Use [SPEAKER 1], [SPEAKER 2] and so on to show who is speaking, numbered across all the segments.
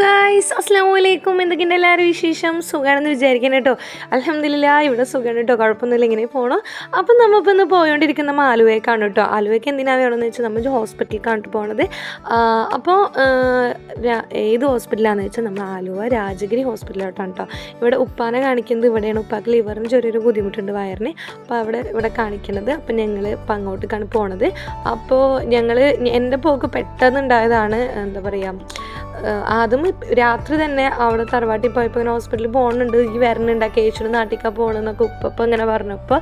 [SPEAKER 1] Guys അസ്സാം വലൈക്കും എന്തൊക്കെയുണ്ട് എല്ലാവരും വിശേഷം? സുഖമാണെന്ന് വിചാരിക്കണം കേട്ടോ. അലഹമില്ല ഇവിടെ സുഖമാണ് കേട്ടോ. കുഴപ്പമൊന്നുമില്ല ഇങ്ങനെ പോകണം അപ്പം നമ്മളിപ്പോൾ ഇന്ന് പോയോണ്ടിരിക്കുന്ന നമ്മൾ ആലുവയ്ക്കാണ് കേട്ടോ. ആലുവയ്ക്ക് എന്തിനാണ് വേണമെന്ന് വെച്ചാൽ നമ്മൾ ഹോസ്പിറ്റലിലേക്കാണ് പോണത്. ആ, അപ്പോൾ ഏത് ഹോസ്പിറ്റലാണെന്ന് വെച്ചാൽ നമ്മൾ ആലുവ രാജഗിരി ഹോസ്പിറ്റലിലോട്ടാണ് കേട്ടോ ഇവിടെ ഉപ്പാനെ കാണിക്കുന്നത് ഇവിടെയാണ്. ഉപ്പാക്ക് ലിവറിന് ചെറിയൊരു ബുദ്ധിമുട്ടുണ്ട് വയറിന്. അപ്പോൾ അവിടെ ഇവിടെ കാണിക്കുന്നത് അപ്പം ഞങ്ങൾ ഇപ്പം അങ്ങോട്ടേക്കാണ് പോണത്. അപ്പോൾ ഞങ്ങൾ എന്റെ പോക്ക് പെട്ടെന്നുണ്ടായതാണ് എന്താ പറയുക അതും രാത്രി തന്നെ അവിടെ തറവാട്ടിൽ പോയപ്പോൾ ഇങ്ങനെ ഹോസ്പിറ്റലിൽ പോകുന്നുണ്ട് ഈ വരണുണ്ട് കേശുവിന്റെ നാട്ടിലേക്കാണ് പോകണമെന്നൊക്കെ ഉപ്പപ്പം ഇങ്ങനെ പറഞ്ഞപ്പോൾ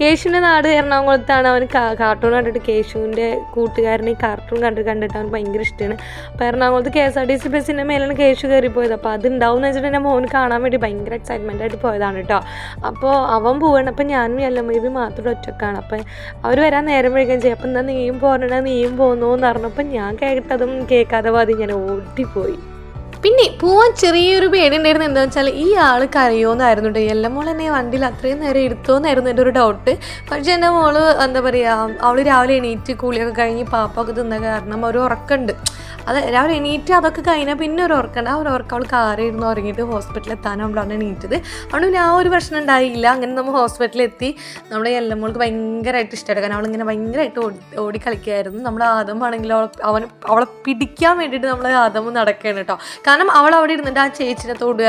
[SPEAKER 1] കേശുവിന്റെ നാട് എറണാകുളത്താണ്. അവന് കാർട്ടൂൺ കണ്ടിട്ട് കേശുവിന്റെ കൂട്ടുകാരനെ കാർട്ടൂൺ കണ്ടിട്ട് കണ്ടിട്ട് അവന് ഭയങ്കര ഇഷ്ടമാണ് അപ്പോൾ എറണാകുളത്ത് K S R T C ബസ്സിന്റെ മേലാണ് കേശു കയറിപ്പോയത് പോയത് അപ്പോൾ അത് ഉണ്ടാവും എന്ന് വെച്ചിട്ട് എന്റെ മോന് കാണാൻ വേണ്ടി ഭയങ്കര എക്സൈറ്റ്മെന്റ് ആയിട്ട് പോയതാണ് കേട്ടോ അപ്പോൾ അവൻ പോവാണ്. അപ്പം ഞാനും എല്ലാം ബേബി മാത്രം ഒറ്റക്കാണ്. അപ്പം അവർ വരാൻ നേരം വൈകുകയും ചെയ്യും. അപ്പം എന്താ നീയും പോരണ നീയും പോകുന്നു എന്ന് പറഞ്ഞപ്പോൾ ഞാൻ കേട്ടതും കേൾക്കാതെ പാതി ഞാൻ ഓടിപ്പോയി. പിന്നെ പോവാൻ ചെറിയൊരു പേടി ഉണ്ടായിരുന്നു എന്താ വെച്ചാൽ ഈ ആൾ കരയോന്നായിരുന്നു കേട്ടോ എല്ലാം മോൾ എന്നെ വണ്ടിയിൽ അത്രയും നേരം ഇരുത്തോന്നായിരുന്നു എന്റെ ഒരു ഡൗട്ട് പക്ഷേ എന്റെ മോൾ എന്താ പറയുക അവൾ രാവിലെ എണീറ്റ് കൂളിയൊക്കെ കഴിഞ്ഞ് പാപ്പൊക്കെ തിന്ന കാരണം ഒരു ഉറക്കമുണ്ട് അത് രാവിലെ എണീറ്റ് അതൊക്കെ കഴിഞ്ഞാൽ പിന്നെ ഒരു ഉറക്കമുണ്ട് ആ ഒരു ഉറക്കം അവൾ കാറിയിരുന്ന് ഉറങ്ങിയിട്ട് ഹോസ്പിറ്റലിൽ എത്താനാകുമ്പോഴാണ് എണീറ്റത്. അതുകൊണ്ട് പിന്നെ ആ ഒരു പ്രശ്നം ഉണ്ടായില്ല. അങ്ങനെ നമ്മൾ ഹോസ്പിറ്റലിൽ എത്തി നമ്മുടെ എല്ലമ്മോൾക്ക് ഭയങ്കരമായിട്ട് ഇഷ്ടമായിട്ട് കാരണം അവളിങ്ങനെ ഭയങ്കരമായിട്ട് ഓടി ഓടി കളിക്കുകയായിരുന്നു നമ്മുടെ ആദമാണെങ്കിൽ അവൾ അവൻ അവളെ പിടിക്കാൻ വേണ്ടിയിട്ട് നമ്മൾ ആദം നടക്കുകയാണ് കേട്ടോ. കാരണം അവൾ അവിടെ ഇരുന്നിട്ട് ആ ചേച്ചിനെ തൊടുക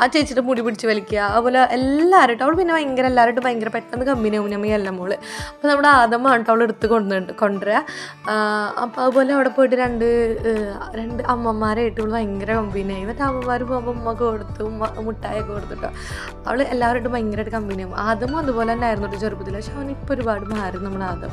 [SPEAKER 1] ആ ചേച്ചിയുടെ മുടി പിടിച്ച് വലിക്കുക അതുപോലെ എല്ലാവരും അവൾ പിന്നെ ഭയങ്കര എല്ലാവരും ഭയങ്കര പെട്ടെന്ന് കമ്പനിയാവും നമ്മൾ എല്ലമ്മോൾ അപ്പോൾ നമ്മുടെ ആദമാണ് കേട്ടോ അവൾ എടുത്ത് കൊണ്ടുണ്ട് കൊണ്ടുവരിക. അപ്പോൾ അതുപോലെ അവിടെ പോയിട്ട് രണ്ട് രണ്ട് അമ്മമാരായിട്ട് അവൾ ഭയങ്കര കമ്പനിയായി എന്നിട്ട് അമ്മമാർ പോകുമ്പോൾ ഉമ്മക്ക് കൊടുത്തു ഉമ്മ മുട്ടായൊക്കെ കൊടുത്തിട്ടോ. അവൾ എല്ലാവരുമായിട്ട് ഭയങ്കരമായിട്ട് കമ്പനിയാവും ആദമും അതുപോലെ തന്നെ ആയിരുന്നു കേട്ടോ ചെറുപ്പത്തിൽ പക്ഷെ അവൻ ഇപ്പോൾ ഒരുപാട് മാറി നമ്മൾ ആദം.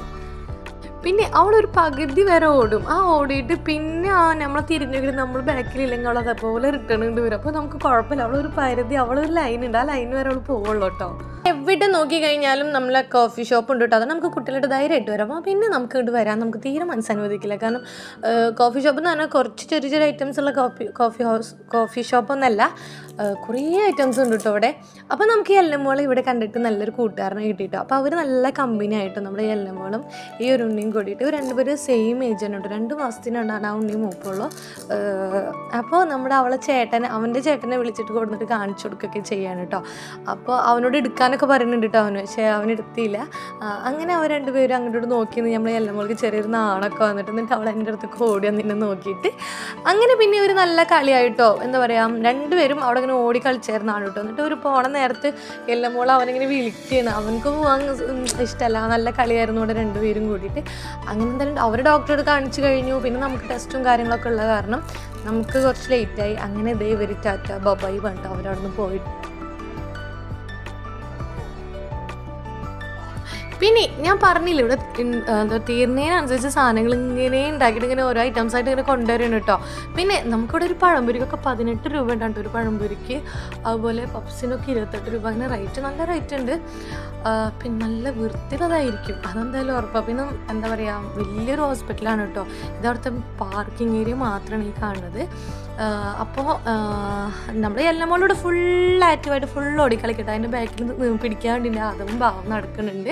[SPEAKER 1] പിന്നെ അവളൊരു പകുതി വരെ ഓടും. ആ ഓടിയിട്ട് പിന്നെ ആ നമ്മളെ തിരിഞ്ഞെങ്കിൽ നമ്മൾ ബാക്കിലില്ലെങ്കിൽ അവൾ അതേപോലെ റിട്ടേൺ ഉണ്ട് വരും. അപ്പോൾ നമുക്ക് കുഴപ്പമില്ല. അവളൊരു പരിധി അവളൊരു ലൈൻ ഉണ്ട്. ആ ലൈൻ വരെ അവൾ പോവുള്ളൂ കേട്ടോ എവിടെ നോക്കി കഴിഞ്ഞാലും നമ്മളെ കോഫി ഷോപ്പ് ഉണ്ട് കേട്ടോ. അത് നമുക്ക് കുട്ടികളുടെ ധൈര്യമായിട്ട് വരാം. അപ്പോൾ പിന്നെ നമുക്ക് ഇങ്ങോട്ട് വരാൻ നമുക്ക് തീരെ മനസ്സനുവദിക്കില്ല. കാരണം കോഫി ഷോപ്പ് എന്ന് പറഞ്ഞാൽ കുറച്ച് ചെറിയ ചെറിയ ഐറ്റംസ് ഉള്ള coffee coffee house coffee shop ഒന്നല്ല. കുറേ ഐറ്റംസ് ഉണ്ട് കേട്ടോ ഇവിടെ അപ്പോൾ നമുക്ക് ഈ എല്ലമ്മോളെ ഇവിടെ കണ്ടിട്ട് നല്ലൊരു കൂട്ടുകാരനെ കിട്ടിയിട്ടോ അപ്പോൾ അവർ നല്ല കമ്പനി ആയിട്ട് നമ്മുടെ ഈ എല്ലമ്മോളും ഈ ഒരു ഉണ്ണിയും കൂടിയിട്ട്. രണ്ടുപേരും സെയിം ഏജ് കേട്ടോ. രണ്ട് മാസത്തിനാണ് ആ ഉണ്ണി മൂപ്പുള്ളൂ. അപ്പോൾ നമ്മുടെ അവളെ ചേട്ടനെ അവന്റെ ചേട്ടനെ വിളിച്ചിട്ട് കൊടുത്തിട്ട് കാണിച്ചു കൊടുക്കുകയൊക്കെ ചെയ്യാണ് കേട്ടോ. അപ്പോൾ അവനോട് എടുക്കാനൊക്കെ പറയുന്നുണ്ട് കേട്ടോ അവന്. പക്ഷേ അവൻ എടുത്തില്ല. അങ്ങനെ അവർ രണ്ടുപേരും അങ്ങോട്ട് നോക്കി എല്ലാം എല്ലമ്മോൾക്ക് ചെറിയൊരു നാണൊക്കെ വന്നിട്ട് എന്നിട്ട് അവൾ എന്റെ അടുത്ത് ഓടി വന്നിട്ട് നോക്കിയിട്ട് അങ്ങനെ പിന്നെ ഒരു നല്ല കളിയായിട്ടോ. എന്താ പറയുക രണ്ടുപേരും അവിടെ ഇങ്ങനെ ഓടി കളിച്ചായിരുന്നാണ് കേട്ടോ എന്നിട്ട് ഒരു പോണ നേരത്ത് എല്ലമോൾ അവനിങ്ങനെ വിളിക്കുകയാണ് അവനക്ക് പോകാൻ ഇഷ്ടമല്ല നല്ല കളിയായിരുന്നു അവിടെ രണ്ടുപേരും കൂടിയിട്ട്. അങ്ങനെ എന്തായാലും അവർ ഡോക്ടറോട് കാണിച്ചു കഴിഞ്ഞു. പിന്നെ നമുക്ക് ടെസ്റ്റും കാര്യങ്ങളൊക്കെ ഉള്ള കാരണം നമുക്ക് കുറച്ച് ലേറ്റായി അങ്ങനെ ഇതേ ഇവർ ടാറ്റ ബൊബായി പറഞ്ഞിട്ട് അവരവിടെ നിന്ന് പോയിട്ട് പിന്നെ ഞാൻ പറഞ്ഞില്ല ഇവിടെ എന്താ തീർന്നതിനനുസരിച്ച് സാധനങ്ങൾ ഇങ്ങനെ ഉണ്ടാക്കിയിട്ട് ഇങ്ങനെ ഓരോ ഐറ്റംസ് ആയിട്ട് ഇങ്ങനെ കൊണ്ടുവരണം കേട്ടോ പിന്നെ നമുക്കിവിടെ ഒരു പഴംപൊരിക്കൊക്കെ പതിനെട്ട് രൂപ ഉണ്ടാകും ഒരു പഴംപൊരിക്ക്. അതുപോലെ പപ്സിനൊക്കെ ഇരുപത്തെട്ട് രൂപ. അങ്ങനെ റേറ്റ് നല്ല റേറ്റ് ഉണ്ട്. പിന്നെ നല്ല വൃത്തിയുള്ളതായിരിക്കും. അതെന്തായാലും ഉറപ്പാണ് പിന്നെ എന്താ പറയുക വലിയൊരു ഹോസ്പിറ്റലാണ് കേട്ടോ ഇതവിടുത്തെ പാർക്കിംഗ് ഏരിയ മാത്രമാണ് ഈ കാണുന്നത്. അപ്പോൾ നമ്മൾ എല്ലാം മോളിലൂടെ ഫുൾ ആക്റ്റീവായിട്ട് ഫുൾ ഓടിക്കളിക്കട്ടെ. അതിന്റെ ബാക്കിൽ പിടിക്കാൻ വേണ്ടി അതും ഭാവം നടക്കുന്നുണ്ട്.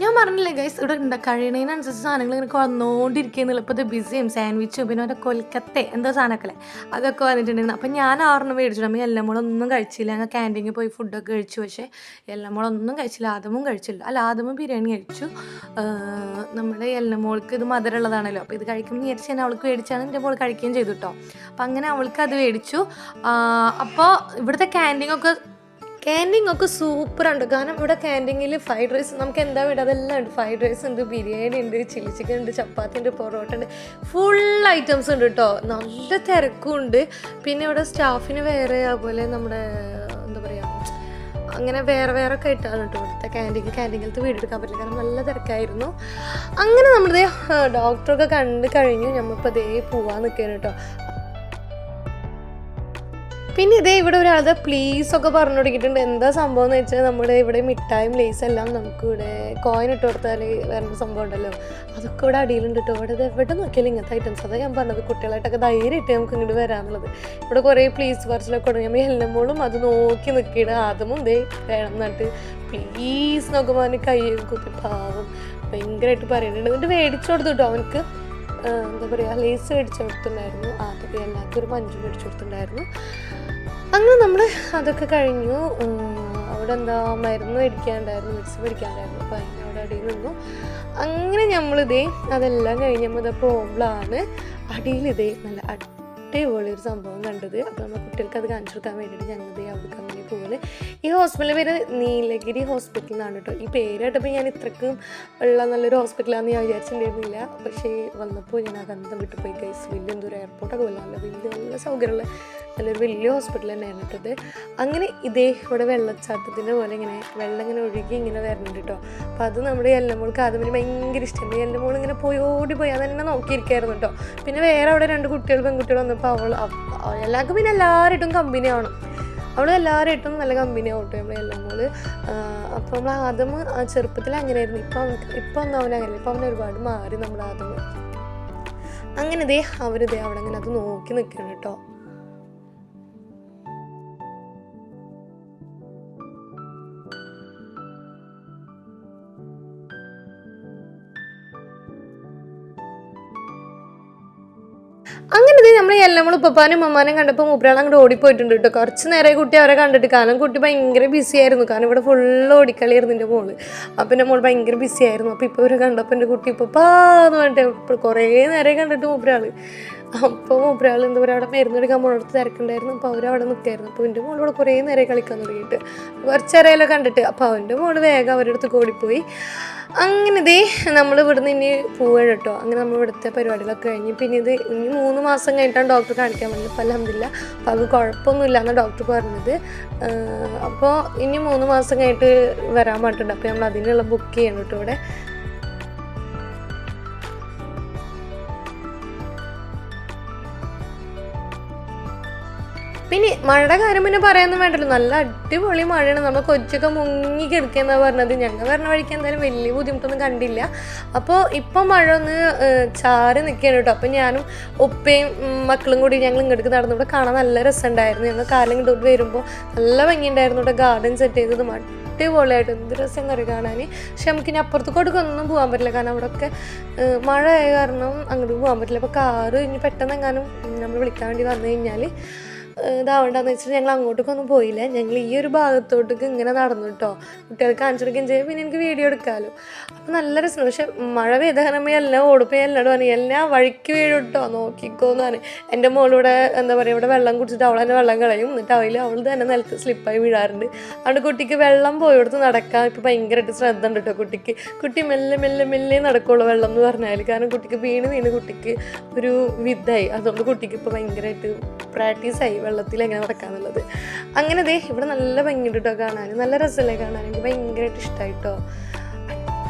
[SPEAKER 1] ഞാൻ പറഞ്ഞില്ലേ ഗൈസ് ഇവിടെ ഉണ്ട് കഴിയണതിനനുസരിച്ച് സാധനങ്ങൾ ഇങ്ങനെ വന്നുകൊണ്ടിരിക്കുന്നില്ല ഇപ്പോൾ ഇത് ബിസിയും സാൻഡ്വിച്ചും പിന്നെ ഒരു കൊൽക്കത്തെ എന്തോ സാധനമൊക്കെ അതൊക്കെ വന്നിട്ടുണ്ടായിരുന്നു. അപ്പം ഞാൻ ആറിന് മേടിച്ചു നമ്മൾ ഒന്നും കഴിച്ചില്ല. ഞങ്ങൾ ക്യാന്റീനിൽ പോയി ഫുഡൊക്കെ കഴിച്ചു. പക്ഷേ എല്ലാം ഒന്നും കഴിച്ചില്ല. ആദമും കഴിച്ചില്ല. അല്ല ആദമും ബിരിയാണി കഴിച്ചു. നമ്മുടെ എല്ലാം മോൾക്ക് ഇത് മധുരമുള്ളതാണല്ലോ അപ്പോൾ ഇത് കഴിക്കുമ്പോൾ വിചാരിച്ച് തന്നെ അവൾക്ക് മേടിച്ചാണ്. എന്റെ മോൾ കഴിക്കുകയും ചെയ്തു കേട്ടോ അപ്പം അങ്ങനെ അവൾക്ക് അത് മേടിച്ചു. അപ്പോൾ ഇവിടുത്തെ ക്യാന്റീനൊക്കെ ക്യാന്റീൻ ഒക്കെ സൂപ്പറുണ്ട് കാരണം ഇവിടെ ക്യാന്റീനിൽ ഫ്രൈഡ് റൈസ് നമുക്ക് എന്താ വേണ്ടത്? അതെല്ലാം ഉണ്ട്. ഫ്രൈഡ് റൈസ് ഉണ്ട് ബിരിയാണി ഉണ്ട് ചില്ലി ചിക്കൻ ഉണ്ട് ചപ്പാത്തി ഉണ്ട് പൊറോട്ട ഉണ്ട്. ഫുൾ ഐറ്റംസ് ഉണ്ട് കേട്ടോ നല്ല തിരക്കും ഉണ്ട്. പിന്നെ ഇവിടെ സ്റ്റാഫിന് വേറെ അതുപോലെ നമ്മുടെ എന്താ പറയുക അങ്ങനെ വേറെ വേറെ ഒക്കെ ഇട്ടാണ് കേട്ടോ ഇവിടുത്തെ ക്യാന്റീൻ ക്യാന്റീനിലത്തെ വീട് എടുക്കാൻ പറ്റില്ല. കാരണം നല്ല തിരക്കായിരുന്നു. അങ്ങനെ നമ്മുടെ ഡോക്ടറൊക്കെ കണ്ട് കഴിഞ്ഞു. നമ്മളിപ്പോൾ ദേ പോവാൻ നിൽക്കുകയാണ് കേട്ടോ പിന്നെ ഇതേ ഇവിടെ ഒരാളുടെ പ്ലീസ് ഒക്കെ പറഞ്ഞു തുടങ്ങിയിട്ടുണ്ട്. എന്താ സംഭവം എന്ന് വെച്ചാൽ നമ്മുടെ ഇവിടെ മിഠായും ലേസ് എല്ലാം നമുക്ക് ഇവിടെ കോയിൻ ഇട്ട് കൊടുത്താൽ വരുന്ന സംഭവം ഉണ്ടല്ലോ. അതൊക്കെ ഇവിടെ അടിയിലുണ്ട് കേട്ടോ ഇവിടെ എവിടെ നോക്കിയാലും ഇങ്ങനത്തെ ഐറ്റംസ് അതാ ഞാൻ പറഞ്ഞത് കുട്ടികളായിട്ടൊക്കെ ധൈര്യമായിട്ട് നമുക്ക് ഇങ്ങോട്ട് വരാനുള്ളത്. ഇവിടെ കുറേ പ്ലീസ് പറച്ചിലൊക്കെ തുടങ്ങി നമ്മൾ എല്ലമ്പോഴും അത് നോക്കി നിൽക്കണം ആദ്യമും ദേ വേണം എന്നിട്ട് പ്ലീസ് നോക്കുമ്പോൾ അവന് കൈ കുത്തി പാവം. ഭയങ്കരമായിട്ട് പറയുന്നുണ്ട് എന്നിട്ട് മേടിച്ചു കൊടുത്തു കേട്ടോ അവനക്ക് എന്താ പറയുക ലേസ് മേടിച്ചു കൊടുത്തിട്ടുണ്ടായിരുന്നു. ആദ്യം എല്ലാവർക്കും ഒരു മഞ്ചു മേടിച്ചു കൊടുത്തിട്ടുണ്ടായിരുന്നു. അങ്ങനെ നമ്മൾ അതൊക്കെ കഴിഞ്ഞു. അവിടെ എന്താ മരുന്ന് മേടിക്കാണ്ടായിരുന്നു മെഡിസിൻ മേടിക്കാണ്ടായിരുന്നു അപ്പോൾ അതിന് അവിടെ അടിയിൽ നിന്നു. അങ്ങനെ നമ്മളിതേ അതെല്ലാം കഴിഞ്ഞപ്പോൾ ഇതാ പോകുമ്പോഴാണ് അടിയിൽ ഇതേ നല്ല അടിപൊളി ഒരു സംഭവം കണ്ടത്. അപ്പോൾ നമ്മൾ കുട്ടികൾക്ക് അത് കാണിച്ചു കൊടുക്കാൻ വേണ്ടിയിട്ട് ഞങ്ങളിതേ ഇതേ പോകുന്നത് ഈ ഹോസ്പിറ്റലിന്റെ പേര് നീലഗിരി ഹോസ്പിറ്റൽ എന്നാണ് കേട്ടോ ഈ പേര് കേട്ടപ്പോൾ ഞാൻ ഇത്രക്കും ഉള്ള നല്ലൊരു ഹോസ്പിറ്റലാണെന്ന് ഞാൻ വിചാരിച്ചിട്ടുണ്ടായിരുന്നില്ല. പക്ഷേ വന്നപ്പോൾ ഞാൻ ആ ഗന്ധം വിട്ടു പോയി കൈസ് വലിയ എന്തോ എയർപോർട്ടൊക്കെ വല്ല നല്ല വലിയ നല്ല സൗകര്യമുള്ള നല്ലൊരു വലിയ ഹോസ്പിറ്റൽ തന്നെയാണ് കേട്ടത് അങ്ങനെ ഇതേ ഇവിടെ വെള്ളച്ചാട്ടത്തിന്റെ പോലെ ഇങ്ങനെ വെള്ളം ഇങ്ങനെ ഒഴുകി ഇങ്ങനെ വരുന്നുണ്ട് കേട്ടോ അപ്പോൾ അത് നമ്മുടെ എല്ലമോൾക്ക് ആദ്യം ഭയങ്കര ഇഷ്ടമുണ്ട് എല്ലമോൾ ഇങ്ങനെ പോയി ഓടി പോയി. അതന്നെ നോക്കിയിരിക്കായിരുന്നു കേട്ടോ പിന്നെ വേറെ അവിടെ രണ്ട് കുട്ടികൾ പെൺകുട്ടികൾ വന്നപ്പോൾ അവൾ അവ- എല്ലാവർക്കും പിന്നെ എല്ലാവരായിട്ടും കമ്പനി ആവണം എല്ലാവരും ഇട്ടും നല്ല കമ്പനി ആവട്ടെ നമ്മളെ എല്ലാം കൂടെ അപ്പോൾ നമ്മൾ ആദ്യം ആ ചെറുപ്പത്തിൽ അങ്ങനെയായിരുന്നു. ഇപ്പം ഇപ്പം ഒന്നും അവൻ അങ്ങനെ ഇപ്പം അവൻ ഒരുപാട് മാറി നമ്മുടെ ആദ്യം അങ്ങനെ ദേ അവരിതേ അവിടെ അങ്ങനെ അത് നോക്കി നിൽക്കണം കേട്ടോ. നമ്മൾ എല്ലാം ഉപ്പാനും അമ്മാനും കണ്ടപ്പോൾ മൂപ്പരാൾ അങ്ങോട്ട് ഓടിപ്പോയിട്ടുണ്ട് കേട്ടോ. കുറച്ച് നേരെ കുട്ടി അവരെ കണ്ടിട്ട് കാരണം കുട്ടി ഭയങ്കര ബിസി ആയിരുന്നു. കാരണം ഇവിടെ ഫുള്ള് ഓടിക്കളിയായിരുന്നു എന്റെ മോൾ. അപ്പം എന്റെ മോൾ ഭയങ്കര ബിസി ആയിരുന്നു. അപ്പോൾ ഇപ്പോൾ ഇവരെ കണ്ടപ്പോൾ എന്റെ കുട്ടി ഇപ്പോൾ പാന്ന് പറഞ്ഞിട്ട് കുറേ നേരം കണ്ടിട്ട് മൂപ്പരാൾ അപ്പോൾ മൂപ്പരാൾ എന്താ പറയുക അവിടെ മരുന്നെടുക്കാൻ മോളടുത്ത് തിരക്കുണ്ടായിരുന്നു. അപ്പോൾ അവരവിടെ നിൽക്കായിരുന്നു അപ്പോൾ എന്റെ മോളോട് കുറേ നേരം കളിക്കാൻ തുടങ്ങിയിട്ട്. കുറച്ച് നേരമല്ലോ കണ്ടിട്ട്. അപ്പോൾ അവന്റെ മോൾ വേഗം അവരുടെ അടുത്ത് കൂടിപ്പോയി അങ്ങനെ ഇതേ നമ്മൾ ഇവിടുന്ന് ഇനി പോവുകയാണ് കേട്ടോ. അങ്ങനെ നമ്മൾ ഇവിടുത്തെ പരിപാടികളൊക്കെ കഴിഞ്ഞ്. പിന്നെ ഇത് ഇനി മൂന്ന് മാസം കഴിഞ്ഞിട്ടാണ് ഡോക്ടർ കാണിക്കാൻ വന്നത്. അപ്പോൾ അലഹമില്ല അപ്പം അത് കുഴപ്പമൊന്നുമില്ല എന്നാണ് ഡോക്ടർ പറഞ്ഞത്. അപ്പോൾ ഇനി മൂന്ന് മാസം കഴിഞ്ഞിട്ട് വരാൻ പറഞ്ഞിട്ടുണ്ട്. അപ്പോൾ നമ്മൾ അതിനുള്ള ബുക്ക് ചെയ്യണം കേട്ടോ ഇവിടെ. പിന്നെ മഴയുടെ കാര്യം പിന്നെ പറയാനൊന്നും വേണ്ടല്ലോ. നല്ല അടിപൊളി മഴയാണ്. നമ്മൾ കൊച്ചൊക്കെ മുങ്ങി കിടക്കുകയെന്നാണ് പറഞ്ഞത്. ഞങ്ങൾ പറഞ്ഞ വഴിക്ക് എന്തായാലും വലിയ ബുദ്ധിമുട്ടൊന്നും കണ്ടില്ല. അപ്പോൾ ഇപ്പം മഴ ഒന്ന് ചാറി നിൽക്കുകയാണ് കേട്ടോ. അപ്പം ഞാനും ഉപ്പയും മക്കളും കൂടി ഞങ്ങൾ ഇങ്ങോട്ട് നടന്നു. ഇവിടെ കാണാൻ നല്ല രസമുണ്ടായിരുന്നു. ഞങ്ങൾ കാലം ഇങ്ങോട്ട് വരുമ്പോൾ നല്ല ഭംഗിയുണ്ടായിരുന്നു. ഇവിടെ ഗാർഡൻ സെറ്റ് ചെയ്തതും അടിപൊളിയായിട്ട്. എന്ത് രസം കറി കാണാൻ? പക്ഷെ നമുക്ക് ഇനി അപ്പുറത്തേക്ക് ഒന്നും പോകാൻ പറ്റില്ല. കാരണം അവിടെയൊക്കെ മഴ ആയ കാരണം അങ്ങോട്ട് പോകാൻ പറ്റില്ല. അപ്പോൾ കാറ് ഇനി പെട്ടെന്ന് എങ്ങാനും നമ്മൾ വിളിക്കാൻ വേണ്ടി വന്നു കഴിഞ്ഞാൽ ഇതാവണ്ടെന്ന് വെച്ചിട്ട് ഞങ്ങൾ അങ്ങോട്ടേക്കൊന്നും പോയില്ല. ഞങ്ങൾ ഈ ഒരു ഭാഗത്തോട്ടേക്ക് ഇങ്ങനെ നടന്നു കേട്ടോ കുട്ടികൾക്ക് കാണിച്ചു ചെയ്യും പിന്നെ എനിക്ക് വീഡിയോ എടുക്കാമല്ലോ അപ്പം നല്ല രസമാണ്. പക്ഷെ മഴ പെയ്ത കാരണം എല്ലാം ഓടിപ്പോയി. പറഞ്ഞു എല്ലാം വഴിക്ക് വീഴും കേട്ടോ നോക്കിക്കോന്ന് പറഞ്ഞു. എന്റെ മോളിവിടെ എന്താ പറയുക ഇവിടെ വെള്ളം കുടിച്ചിട്ട് അവൾ തന്നെ വെള്ളം കളയും. എന്നിട്ട് അവൾ അവൾ തന്നെ നിലത്ത് സ്ലിപ്പായി വീഴാറുണ്ട്. അതുകൊണ്ട് കുട്ടിക്ക് വെള്ളം പോയെടുത്ത് നടക്കാൻ ഇപ്പോൾ ഭയങ്കരമായിട്ട് ശ്രദ്ധ ഉണ്ട് കേട്ടോ കുട്ടിക്ക്. കുട്ടി മെല്ലെ മെല്ലെ മെല്ലെ നടക്കുള്ളൂ വെള്ളം എന്ന് പറഞ്ഞാൽ കാരണം കുട്ടിക്ക് വീണ് വീണ് കുട്ടിക്ക് ഒരു വിധായി അതുകൊണ്ട് കുട്ടിക്ക് ഇപ്പോൾ ഭയങ്കരമായിട്ട് പ്രാക്ടീസായി വെള്ളത്തിൽ എങ്ങനെ നടക്കാന്നുള്ളത്. അങ്ങനെ ദേ ഇവിടെ നല്ല ഭംഗിയുണ്ട് കേട്ടോ കാണാൻ. നല്ല രസമല്ലേ കാണാൻ? എനിക്ക് ഭയങ്കരമായിട്ട് ഇഷ്ടമായിട്ടോ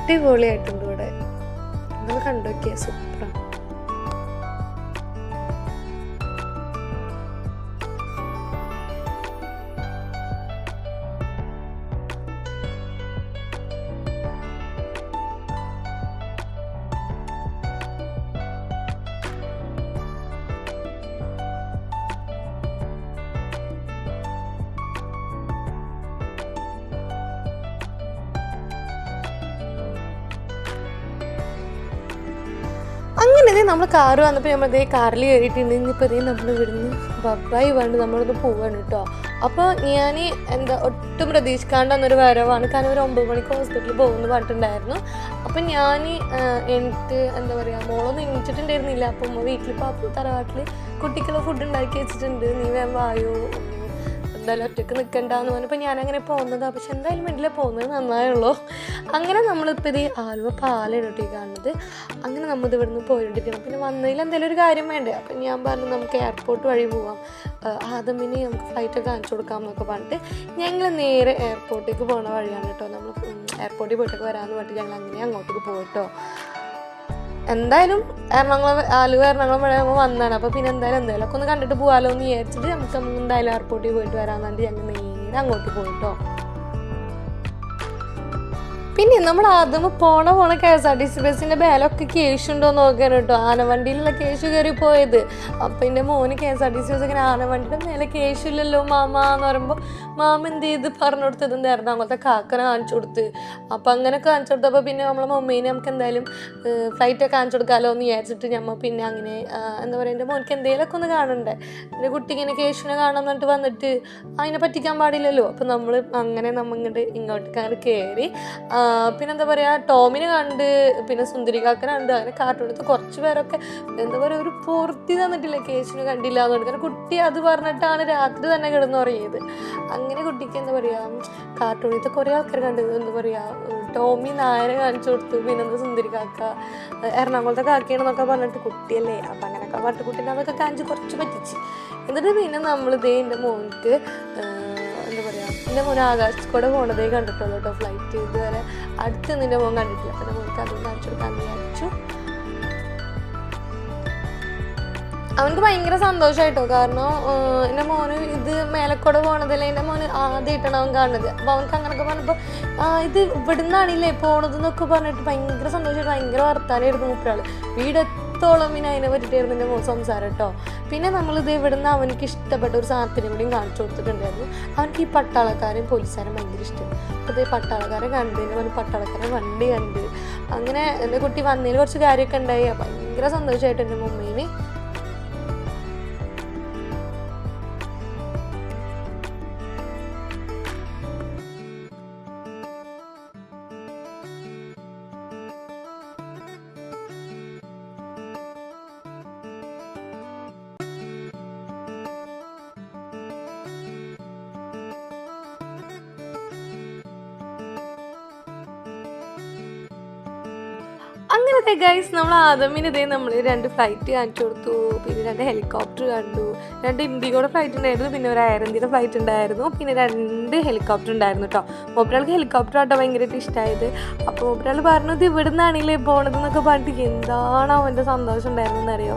[SPEAKER 1] അടിപൊളിയായിട്ടുണ്ട് ഇവിടെ. നമ്മൾ കണ്ടു നോക്കിയാൽ സൂപ്പറാണ്. നമ്മൾ കാറ് വന്നപ്പോൾ നമ്മൾ ഇതേ കാറിൽ കയറിയിട്ടുണ്ട് ഇനിയിപ്പോൾ ഇതേ നമ്മൾ ഇവിടുന്ന് ബബായി വേണ്ട നമ്മളിന്ന് പോവാണ് കേട്ടോ അപ്പോൾ ഞാൻ എന്താ ഒട്ടും പ്രതീക്ഷിക്കാണ്ട് അന്നൊരു വരവാണ്. കാരണം ഒരു ഒമ്പത് മണിക്ക് ഹോസ്പിറ്റലിൽ പോകുമെന്ന് പറഞ്ഞിട്ടുണ്ടായിരുന്നു. അപ്പം ഞാൻ എനിക്ക് എന്താ പറയുക മോളൊന്നും എണീച്ചിട്ടുണ്ടായിരുന്നില്ല. അപ്പം വീട്ടിൽ പാപ്പു തറവാട്ടിൽ കുട്ടിക്കുള്ള ഫുഡ് ഉണ്ടാക്കി വെച്ചിട്ടുണ്ട്. നീ വേഗം വായോ. എന്തായാലും ഒറ്റയ്ക്ക് നിൽക്കണ്ടെന്ന് പറഞ്ഞപ്പോൾ ഞാനങ്ങനെ പോകുന്നതാണ് പക്ഷെ എന്തായാലും വീട്ടിൽ പോകുന്നത് നന്നായുള്ളൂ അങ്ങനെ നമ്മളിപ്പോൾ ഇത് ആലുവ പാലെടുട്ടി കാണുന്നത്. അങ്ങനെ നമ്മൾ ഇവിടെ ഇവിടുന്ന് പോയിട്ടിരിക്കണം പിന്നെ വന്നതിൽ എന്തെങ്കിലും ഒരു കാര്യം വേണ്ടേ? അപ്പം ഞാൻ പറഞ്ഞു നമുക്ക് എയർപോർട്ട് വഴി പോവാം. ആദമിന് നമുക്ക് ഫ്ലൈറ്റ് കാണിച്ചു കൊടുക്കാം എന്നൊക്കെ പറഞ്ഞിട്ട് ഞങ്ങൾ നേരെ എയർപോർട്ടിലേക്ക് പോകുന്ന വഴിയാണ് കേട്ടോ. നമ്മൾ എയർപോർട്ടിൽ പോയിട്ടൊക്കെ വരാമെന്ന് പറഞ്ഞിട്ട് ഞങ്ങൾ അങ്ങനെ അങ്ങോട്ടേക്ക് പോയിട്ടോ. എന്തായാലും എറണാകുളം ആലുവ എറണാകുളം വഴി നമ്മൾ വന്നതാണ്. അപ്പോൾ പിന്നെ എന്തായാലും എന്തായാലും ഒക്കെ ഒന്ന് കണ്ടിട്ട് പോകാമല്ലോ എന്ന് വിചാരിച്ചിട്ട് നമുക്ക് എന്തായാലും എയർപോർട്ടിൽ പോയിട്ട് പറഞ്ഞിട്ട് ഞങ്ങൾ നേരെ അങ്ങോട്ട് പോയിട്ടോ. പിന്നെ നമ്മൾ ആദ്യം പോണ പോണ K S R T C ബസ്സിന്റെ ബേലൊക്കെ കേശുണ്ടോ നോക്കാൻ കേട്ടോ. ആനവണ്ടിയിലുള്ള കേശു കയറി പോയത്. അപ്പം എന്റെ മോന് K S R T C bus ഇങ്ങനെ ആനവണ്ടിയുടെ മേലെ കേസ് ഇല്ലല്ലോ മാമ എന്ന് പറയുമ്പോൾ മാമ എന്ത് ചെയ്ത് പറഞ്ഞു കൊടുത്തത് എന്തായിരുന്നു അങ്ങനത്തെ കാക്കനെ കാണിച്ചു കൊടുത്ത്. അപ്പം അങ്ങനെ കാണിച്ചു കൊടുത്തപ്പോൾ പിന്നെ നമ്മളെ മമ്മീനെ നമുക്ക് എന്തായാലും ഫ്ലൈറ്റ് കാണിച്ചു കൊടുക്കാമല്ലോ എന്ന് വിചാരിച്ചിട്ട് ഞമ്മ പിന്നെ അങ്ങനെ എന്താ പറയുക എന്റെ മോനിക്ക് എന്തെങ്കിലുമൊക്കെ ഒന്ന് കാണണ്ടേ. എന്റെ കുട്ടി ഇങ്ങനെ കേശുവിനെ കാണാൻ വന്നിട്ട് അതിനെ പറ്റിക്കാൻ പാടില്ലല്ലോ. അപ്പം നമ്മൾ അങ്ങനെ നമ്മ ഇങ്ങോട്ട് കയറി ആ, പിന്നെന്താ പറയുക ടോമിനെ കണ്ട് പിന്നെ സുന്ദരികാക്കനെ കണ്ട് അങ്ങനെ കാർട്ടൂൺ എടുത്ത് കുറച്ച് പേരൊക്കെ എന്താ പറയുക ഒരു പൂർത്തി തന്നിട്ടില്ല. കേശുവിനെ കണ്ടില്ല എന്ന് പറഞ്ഞു കുട്ടി അത് പറഞ്ഞിട്ടാണ് രാത്രി തന്നെ കിടന്നു പറയുന്നത് അങ്ങനെ കുട്ടിക്ക് എന്താ പറയുക കാർട്ടൂണിത്തെ കുറേ ആൾക്കാർ കണ്ടത് എന്താ പറയുക ടോമി നായനെ കാണിച്ചു കൊടുത്തു. പിന്നെന്താ സുന്ദരി കാക്ക എറണാകുളത്തെ കാക്കയാണെന്നൊക്കെ പറഞ്ഞിട്ട് കുട്ടിയല്ലേ. അപ്പം അങ്ങനെയൊക്കെ പറഞ്ഞിട്ട് കുട്ടീനെ അതൊക്കെ കാണിച്ച് കുറച്ച് പറ്റിച്ച്. എന്നിട്ട് പിന്നെ നമ്മളിതേ എന്റെ മോൻക്ക് എന്റെ മോൻ ആകാശത്തോടെ പോണതേ കണ്ടിട്ടുള്ളൂ കേട്ടോ ഫ്ലൈറ്റ് ഇതുവരെ അടുത്ത് നിന്റെ മോൻ കണ്ടിട്ടില്ല. അപ്പൊ എന്റെ അതും കാണിച്ചു കൊടുക്കാൻ വിചാരിച്ചു. അവനക്ക് ഭയങ്കര സന്തോഷമായിട്ടോ കാരണം എന്റെ മോന് ഇത് മേലക്കൂടെ പോണതല്ലേ എന്റെ മോന് ആദ്യമായിട്ടാണ് അവൻ കാണുന്നത്. അപ്പോൾ അവനക്ക് അങ്ങനെയൊക്കെ പറഞ്ഞപ്പോൾ ഇത് ഇവിടുന്നാണില്ലേ പോണത് എന്നൊക്കെ പറഞ്ഞിട്ട് ഭയങ്കര സന്തോഷമായിട്ട് ഭയങ്കര വർത്താനായിരുന്നു മൂപ്പരാൾ വീടെത്തോളം പിന്നെ അതിനെ പറ്റിയിട്ടായിരുന്നു എന്റെ മോൻ സംസാരം കേട്ടോ പിന്നെ നമ്മളിത് ഇവിടുന്ന് അവനക്ക് ഇഷ്ടപ്പെട്ട ഒരു സാധനത്തിനും കൂടിയും കാണിച്ചു കൊടുത്തിട്ടുണ്ടായിരുന്നു. അവനക്ക് ഈ പട്ടാളക്കാരെയും പോലീസുകാരും ഭയങ്കര ഇഷ്ടം. അപ്പോൾ ഈ പട്ടാളക്കാരെ കണ്ട് അവൻ പട്ടാളക്കാരെ വണ്ടി കണ്ട്. അങ്ങനെ എന്റെ കുട്ടി വന്നതിൽ കുറച്ച് കാര്യമൊക്കെ ഉണ്ടായി. ഭയങ്കര സന്തോഷമായിട്ട് എന്റെ മമ്മീന് അങ്ങനത്തെ ഗൈസ് നമ്മൾ ആദമിന് ഇതേ നമ്മൾ രണ്ട് ഫ്ലൈറ്റ് കാണിച്ചു കൊടുത്തു. പിന്നെ രണ്ട് ഹെലികോപ്റ്റർ കണ്ടു. രണ്ട് ഇൻഡിഗോയുടെ ഫ്ലൈറ്റ് ഉണ്ടായിരുന്നു. പിന്നെ ഒരു എയർ ഇന്ത്യയുടെ ഫ്ലൈറ്റ് ഉണ്ടായിരുന്നു. പിന്നെ രണ്ട് ഹെലികോപ്റ്റർ ഉണ്ടായിരുന്നു കേട്ടോ മൂപ്പരാൾക്ക് ഹെലികോപ്റ്റർ ആട്ടോ ഭയങ്കരമായിട്ട് ഇഷ്ടമായത് അപ്പോൾ മൂപ്പരാൾ പറഞ്ഞത് ഇവിടെ നിന്നാണെങ്കിലേ പോണത് എന്നൊക്കെ പറഞ്ഞിട്ട് എന്താണ് അവന്റെ സന്തോഷം ഉണ്ടായിരുന്നെന്ന് അറിയോ?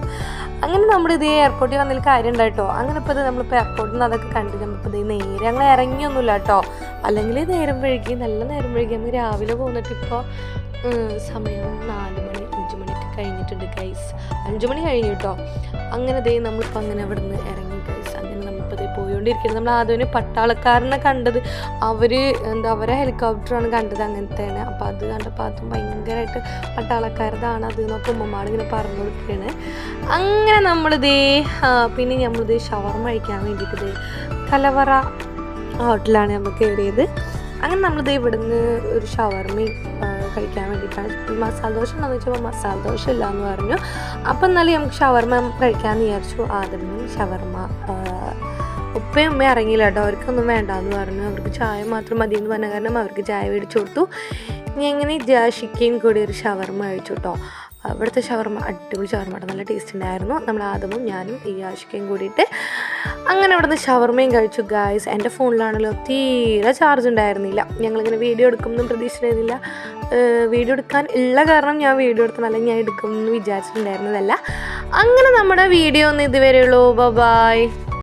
[SPEAKER 1] അങ്ങനെ നമ്മൾ ഇതേ എയർപോർട്ടിൽ വന്നതിൽ കാര്യം ഉണ്ടായിട്ടോ അങ്ങനെ ഇപ്പോൾ ഇത് നമ്മളിപ്പോൾ എയർപോർട്ടിൽ നിന്ന് അതൊക്കെ കണ്ട് നമ്മളിപ്പോൾ ഇത് നേരെ ഞങ്ങൾ ഇറങ്ങിയൊന്നുമില്ല കേട്ടോ അല്ലെങ്കിൽ നേരം വഴുകി നല്ല നേരം വഴുകി നമ്മൾ രാവിലെ പോകുന്നിട്ട് ഇപ്പോൾ സമയം നാല് മണി അഞ്ച് മണിക്ക് കഴിഞ്ഞിട്ടുണ്ട് ഗൈസ് അഞ്ച് മണി കഴിഞ്ഞു കേട്ടോ അങ്ങനെ ദേ നമ്മളിപ്പോൾ അങ്ങനെ അവിടെ നിന്ന് ഇറങ്ങി ഗൈസ് അങ്ങനെ നമ്മളിപ്പോൾ ദേ പോയോണ്ടിരിക്കുന്നത് നമ്മൾ ആദ്യം പട്ടാളക്കാരനെ കണ്ടത്. അവർ എന്താ അവരെ ഹെലികോപ്റ്ററാണ് കണ്ടത് അങ്ങനത്തെയാണ്. അപ്പോൾ അത് കണ്ടപ്പോൾ അതും ഭയങ്കരമായിട്ട് പട്ടാളക്കാരതാണ് അത് എന്നൊക്കെ ഉമ്മമാടിങ്ങനെ പറഞ്ഞു കൊടുക്കുകയാണ്. അങ്ങനെ നമ്മളിതേ പിന്നെ നമ്മളിത് ഷവർമ കഴിക്കാൻ വേണ്ടിയിട്ട് ദേ കലവറ ഹോട്ടലാണ് നമ്മൾ കയറിയത് അങ്ങനെ നമ്മളിത് ഇവിടുന്ന് ഒരു ഷവർമയും കഴിക്കാൻ വേണ്ടിയിട്ടാണ്. മസാല ദോശ ഉണ്ടെന്ന് വെച്ചപ്പോൾ മസാല ദോശ ഇല്ല എന്ന് പറഞ്ഞു. അപ്പം എന്നാലും നമുക്ക് ഷവർമ കഴിക്കാമെന്ന് വിചാരിച്ചു. ആദ്യം ഷവർമ ഉപ്പയും ഉമ്മയും ഇറങ്ങിയില്ല കേട്ടോ. അവർക്കൊന്നും വേണ്ടാന്ന് പറഞ്ഞു. അവർക്ക് ചായ മാത്രം മതി എന്ന് പറഞ്ഞ കാരണം അവർക്ക് ചായ മേടിച്ചു കൊടുത്തു. ഇനി എങ്ങനെ ജാഷിക്കയും കൂടി ഒരു ഷവർമ കഴിച്ചു കേട്ടോ. ഇവിടുത്തെ ഷവർമ അടിപൊളി ഷവർമ നല്ല ടേസ്റ്റ് ഉണ്ടായിരുന്നു. നമ്മൾ ആദമും ഞാനും ഈ ആശിക്കയും കൂടിയിട്ട് അങ്ങനെ ഇവിടുന്ന് ഷവർമയും കഴിച്ചു. ഗായ്സ് എന്റെ ഫോണിലാണല്ലോ തീരെ ചാർജ് ഉണ്ടായിരുന്നില്ല. ഞങ്ങളിങ്ങനെ വീഡിയോ എടുക്കുമെന്നും പ്രതീക്ഷിച്ചിരുന്നില്ല. വീഡിയോ എടുക്കാൻ ഉള്ള കാരണം ഞാൻ വീഡിയോ എടുക്കണം അല്ലെങ്കിൽ ഞാൻ എടുക്കുമെന്ന് വിചാരിച്ചിട്ടുണ്ടായിരുന്നതല്ല. അങ്ങനെ നമ്മുടെ വീഡിയോ ഒന്ന് ഇതുവരെയുള്ളൂ ബൈ